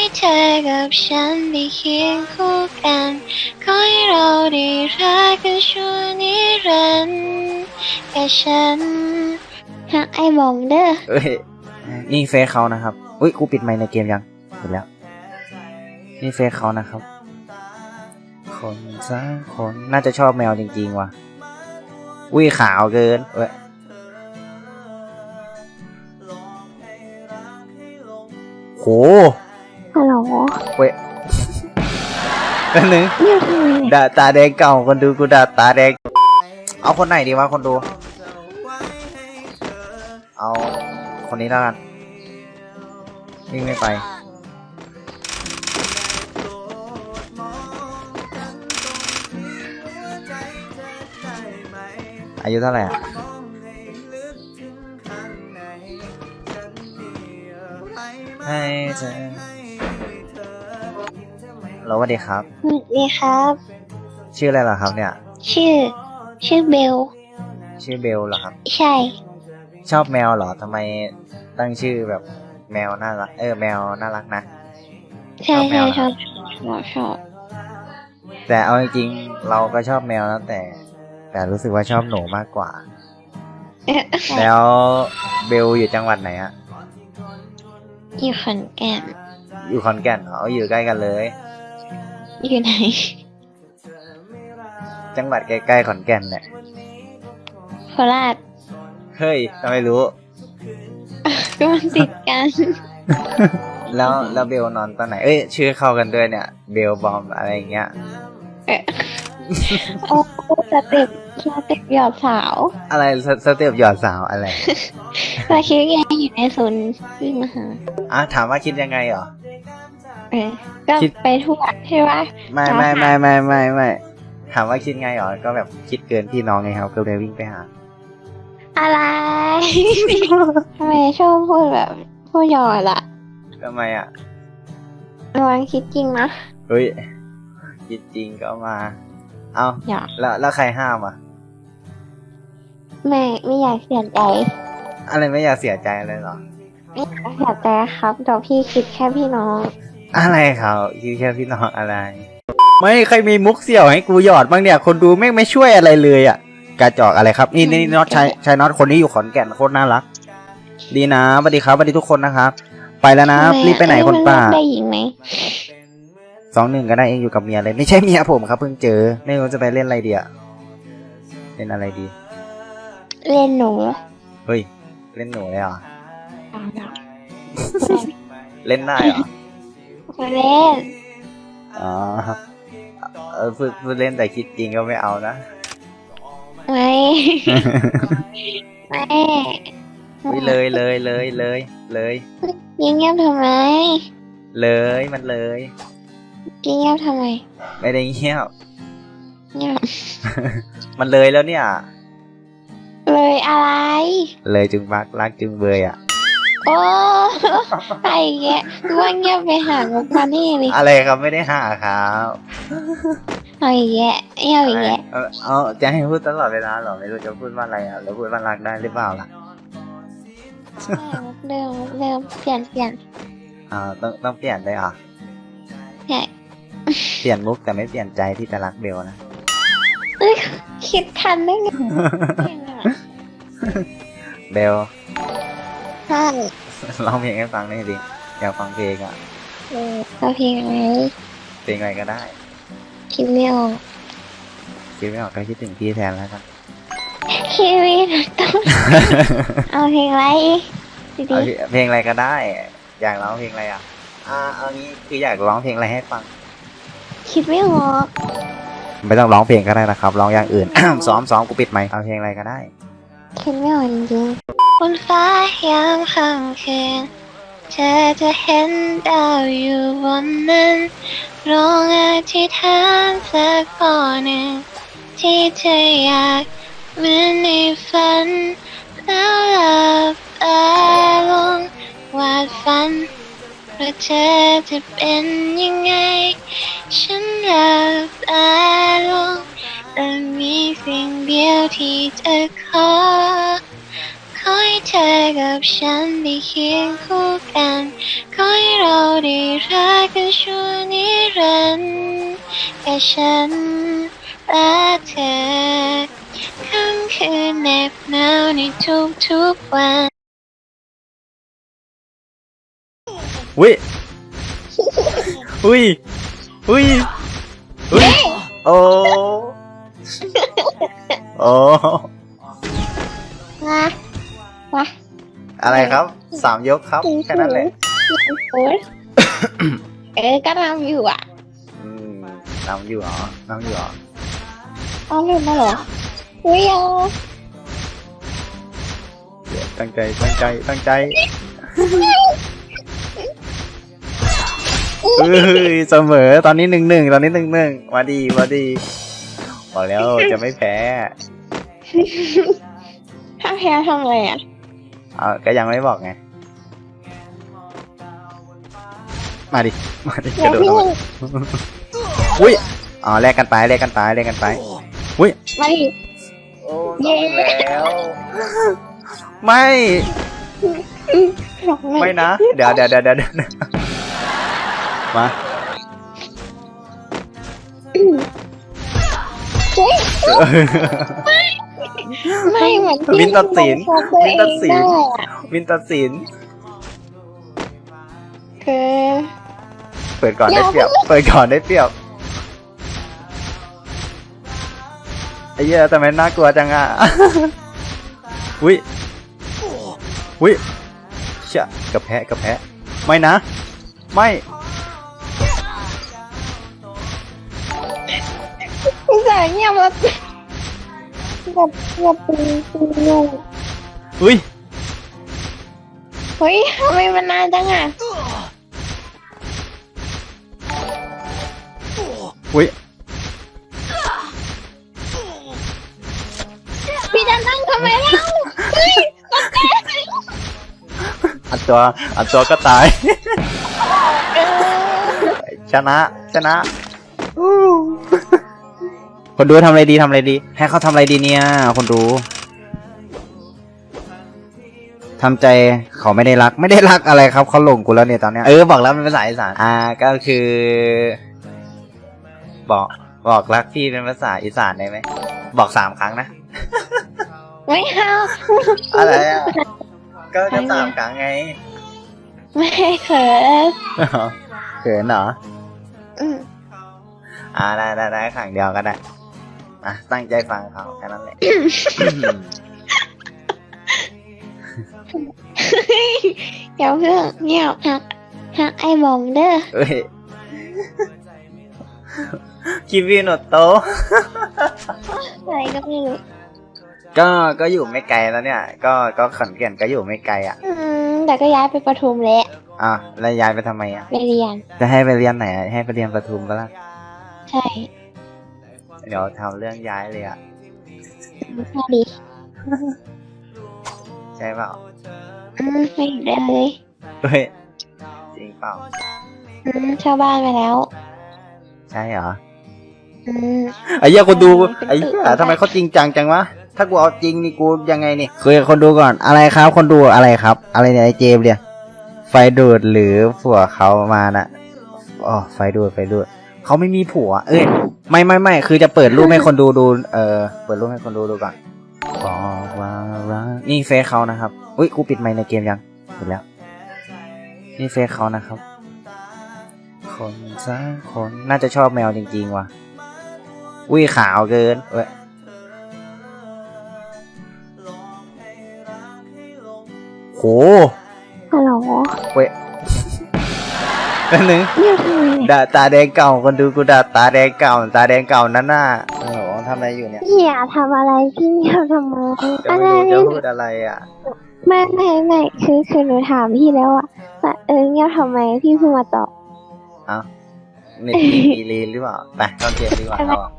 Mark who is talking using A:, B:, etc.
A: ให้เธอกับฉันได้เคียงคู่กัน ขอให้เราได้รักกันชั่วนิรันดร์แค่ฉันหักไอ้บอมเด้อ
B: เอ้ยนี่เฟซเขานะครับ อุ้ยกูปิดไมค์ในเกมยังปิดแล้ว นี่เฟซเขานะครับ คนสักคนน่าจะชอบแมวจริง ๆ ว่ะ อุ้ยขาวเกินเว้ยโห
A: ฮัลโหล
B: เว้ยนั่นนึง
A: เรียกทำไมเนี่ย
B: ด่าตาแดงเก่าคนดูกูด่าตาแดง เอาคนไหนดีวะคนดู เอาคนนี้แล้วกันวิ่งไม่ไป อายุเท่าไหร่อะให้เธอ เราสวัสดีครับ
A: สวัสดีครับ
B: ชื่ออะไรเหรอครับเนี่ย
A: ชื่อ ชื่อเบล
B: ชื่อเบลเหรอครับ
A: ใช่
B: ชอบแมวเหรอทำไมตั้งชื่อแบบแมวน่ารัก เออแมวน่ารักนะ
A: ใช่
B: ชอบแม
A: ใช่
B: ว
A: ช
B: เหร
A: อ
B: อ
A: บชอบชอบ
B: แต่เอาจริงๆเราก็ชอบแมวนะแต่ แต่รู้สึกว่าชอบหนูมากกว่า
A: เอ๊ะ
B: แล้วเบลอยู่จังหวัดไหนอะ
A: อยู่ขอนแก่น
B: อยู่ขอนแก่นเหรออยู่ใกล้กันเลย
A: อยู่ไหน
B: จังหวัดใกล้ๆขอนแก่นเนี่ย
A: โคราช
B: เฮ้ยทำไมรู้
A: ก็มันติดกัน
B: แล้วแล้วเบลนอนตอนไหน เอ้ย ชื่อเข้ากันด้วยเนี่ย เบลบอมอะไรอย่างเงี้ย
A: โอ้สเต็ปสเต็ปหยอดสาว
B: อะไรสสเต็ปหยอดสาวอะไร
A: เราคิดว่าแกอยู่ในศูนย์วิ่งมาหา
B: อะถามว่าคิดยังไงเหรอ
A: เออก็
B: คิด
A: ไปทั่วใช่ปะ
B: ไม่
A: จ้า
B: ไม่
A: ค่ะ
B: ไม่ไม่ไม่ไม่ถามว่าคิดไงเหรอก็แบบคิดเกินพี่น้องไงครับ ก็เลยวิ่งไปหา
A: อะไร ทำไมชอบพูดแบบพูดหยอดอะ
B: ทำไมอะ
A: ระวังคิดจริงนะ
B: เฮ้ยคิดจริงก็มา เอา
A: หยอด
B: แล้วแล้วใครห้ามอะ
A: ไม่ไม่อยากเสียใจ
B: อะไรไม่อยากเสียใจเลยเหรอ
A: ไม่อยากเสียใจครับเดี๋ยวพี่คิดแค่พี่น้อง
B: อะไรเขาคิดแค่พี่น้องอะไร ไม่ใครมีมุกเสี่ยวให้กูหยอดบ้างเนี่ย คนดูแม่งไม่ช่วยอะไรเลยอะกระจอกอะไรครับ นี่นี่น็อตชายชายน็อตคนนี้อยู่ขอนแก่นโคตรน่ารัก ดีนะสวัสดีครับสวัสดีทุกคนนะครับ ไปแล้วนะ
A: ทำม
B: รีบไปไหน
A: เอ้ย
B: คนป่า
A: มัเลือกได้หญิงไหม
B: สองหนึ่งก็ได้เองอยู่กับเมียเลย ไม่ใช่เมียผมครับเพิ่งเจอ ไม่รู้จะไปเล่นอะไรดีอะเล่นอะไรดี
A: เล่นหนู
B: เฮ้ยเล่นหนูเลยเหรอ
A: เอาหยอด
B: เล่นได้เหรอ
A: มาเล่น
B: อ๋อเออพูดพูดเล่นแต่คิดจริงก็ไม่เอานะ
A: ไม่ไม่
B: อุ๊ยเลยเลยเลยเลยเลย
A: ยิงเงียบทำไม
B: เลยมันเลย
A: ยิงเงียบทำไม
B: ไม่ได้เงียบ
A: เงียบ
B: มันเลยแล้วเนี่ย
A: เลยอะไร
B: เลยจึงรักรักจึงเบยอะ
A: โอ้ไปแกะว่าเงียบไปหามุกมานี่เลย
B: อะไรครับไม่ได้หาครับ
A: เอาอีกแยะเงียบอีกแยะ
B: เอาเอาจะให้พูดตลอดเวลาเหรอไม่รู้จะพูดว่าอะไรอะแล้วพูดว่ารักได้หรือเปล่าล่ะ
A: มุกเดิมมุกเดิมเปลี่ยนเปลี่ยน
B: อ่าต้องต้องเปลี่ยนเลยอะ
A: ใช่
B: เปลี่ยนมุกแต่ไม่เปลี่ยนใจที่จะรักเบลนะ
A: เอ้ยคิดทันได้ไงเก่งอะ
B: เบล
A: ใช่
B: ร้องเพลงให้ฟังหน่อยดิอยากฟังเพลงอะ
A: เออก็เพลงอะไร
B: เพลงอะไรก็ได้
A: คิดไม่ออก
B: คิดไม่ออกก็คิดถึงพี่แทนแล้วกัน
A: คิดไม่ต้องเอาเพลงอะไรดี
B: เอาเพลงอะไรก็ได้ อยากร้องเพลงอะไรอะอ่าเอางี้คืออยากร้องเพลงอะไรให้ฟัง
A: ๆคิดไม่ออก
B: ไม่ต้องร้องเพลงก็ได้นะครับร้องอย่างอื่น ซ้อมซ้อมกูปิดไมค์เอาเพลงอะไรก็ได้
A: คิดไม่ออกจริงๆ บนฟ้ายามค่ำคืน เธอจะเห็นดาวอยู่บนนั้นร้องอธิษฐานสักข้อหนึ่ง ที่เธออยากเหมือนในฝัน แล้วหลับตาลงวาดฝันว่าเธอจะเป็นยังไง ฉันหลับตาลงแต่มีสิ่งเดียวที่จะขอขอ ให้เธอกับฉันได้เคียงคู่กัน ขอให้เราได้รันแค่ฉันรักเธอค่ำคืนเหน็บหนาวในทุกๆวัน
B: อุ้ย อุ้ย อุ้ย อุ้ย โอ้ โอ้
A: มา มา
B: อะไรครับสามยกครับแค่นั้นแหละ
A: โอ๊ยเออก็ทำอยู่อะ
B: อืมน้ำอยู่เหรอน้ำอยู่เหรอ
A: เอาเล่นมาเหรออุ้ยเอา
B: เดี๋ยวตั้งใจตั้งใจตั้งใจเอ้ยเสมอตอนนี้หนึ่งหนึ่งตอนนี้หนึ่งหนึ่งมาดีมาดีบอกแล้วจะไม่แพ้
A: ถ้าแพ้ทำอะไรอะ
B: เอาก็ยังไม่บอกไง มาดิ มาดิก
A: แล้
B: ระ
A: ว
B: โดด
A: พี่
B: ลงมาอุ้ย อ๋อแลกกันไปแลกกันไปแลกกันไป อุ้ย
A: มาดิเย้
B: แล้วไม่
A: หลอกหน่อย
B: ไม่นะ เดี๋ยวเดี๋ยวเดี๋ยวเดี๋ยวเดี๋ยวมา
A: เฮ้ย ไม่เหมือนที่
B: วินตัดสิน
A: บังคับตัว
B: วิน
A: เอ
B: ตัด
A: ง
B: สิน
A: ได้อะ
B: วินตัดสิน
A: คือ
B: เปิดก่อน
A: อ
B: ได้
A: ย่า
B: เปรียบ เปิดก่อนได้เปรียบไอ้เหี้ยทำไมน่ากลัวจังอะ อุ้ยอุ้ยเชี่ยกระแพะกระแพะ ไม่นะ ไม่
A: อุตส่าห์เงียบแล้ว แบบแบบเป็นเป็นงง
B: อุ้ย
A: เฮ้ยทำไมมันนานจังอะ
B: อุ้ย
A: พี่จะนั่งทำไมเล่าเฮ้ย
B: อัดตัวอัดตัวก็ตาย
A: เออ
B: ชนะ ชนะ คนดูทำอะไรดีทำอะไรดี ให้เขาทำอะไรดีเนี่ย คนดูทำใจเขาไม่ได้รักไม่ได้รักอะไรครับเขาหลงกูแล้วเนี่ยตอนเนี้ยเออบอกแล้วเป็นภาษาอีสานอ่าก็คือ บอกบอกรักพี่เป็นภาษาอีสานได้ไหมบอกสามครั้งนะ
A: ไม่เอา
B: อะไรอะก็ก็สามครั้งไง
A: ไม่ให้เขิน
B: เขินเหรอ
A: อืม
B: อ่าได้ได้ได้ครั้งเดียวก็ได้ อะตั้งใจฟังเขาแค่นั้นแหละ
A: อย่าเพิ่งเงียบหักหักไอ้บอมเด้อ
B: เอ้ยคิวิโนโตะ
A: อะไรก็ไม่รู้
B: ก็ก็อยู่ไม่ไกลแล้วเนี่ย ก็ก็ขอนแก่นก็อยู่ไม่ไกลอะ
A: อืมแต่ก็ย้ายไปปทุมแล้ว
B: อะแล้วย้ายไปทำไมอะ
A: ไปเรียน
B: จะให้ไปเรียนไหนอะให้ไปเรียนประทุมก็ล่ะ
A: ใช่
B: เดี๋ยวทำเรื่องย้ายเลยอะ
A: น่าดี
B: ใช่เปล่า
A: อืมไม่เห็นได้เลย
B: เฮ้ยจริงเปล่า
A: อืมเช่าบ้านไปแล้ว
B: ใช่เหรอ
A: อืม
B: ไอ้เหี้ยคนดู
A: เป็น
B: ไอ้
A: ตึก
B: เหี้ยทำไมเขาจริงจังจังวะถ้ากูเอาจริงนี่กูยังไงนี่คุยกับคนดูก่อนอะไรครับ คนดูอะไรครับ อะไรเนี่ยไอ้เจมส์เนี่ยไฟดูดหรือผัวเขามาน่ะอ๋อไฟดูดไฟดูดเขาไม่มีผัว เอ้ย ไม่ไม่ไม่คือจะเปิดรูปให้คนดูดู เออเปิดรูปให้คนดูดูก่อนบอกว่ารักนี่เฟซเขานะครับ อุ้ยกูปิดไมค์ในเกมยังปิดแล้ว นี่เฟซเขานะครับ คนสักคนน่าจะชอบแมวจริง ๆ ว่ะ อุ้ยขาวเกินเว้ยโห นั่นหนึ่ง
A: เงียบทำไมเนี่ย
B: ด่าตาแดงเก่าคนดูกูด่าตาแดงเก่า ตาแดงเก่านั่นน่ะโอ้โหทำอะไรอยู่เนี่ย
A: พี่อย่าทำอะไรพี่เงียบทำไม
B: จะ
A: อะ
B: ไม่
A: ไร
B: รู้จะพูดอะไรอะ
A: ไม่ไม่ไม่คือคือหนูถามพี่แล้วอะว่าเออเงียบทำไมพี่เพิ่งมาตอบ
B: เอ้าเน็ตมีรีหรือเปล่า ไปตอนเกมดีกว่าเราอะ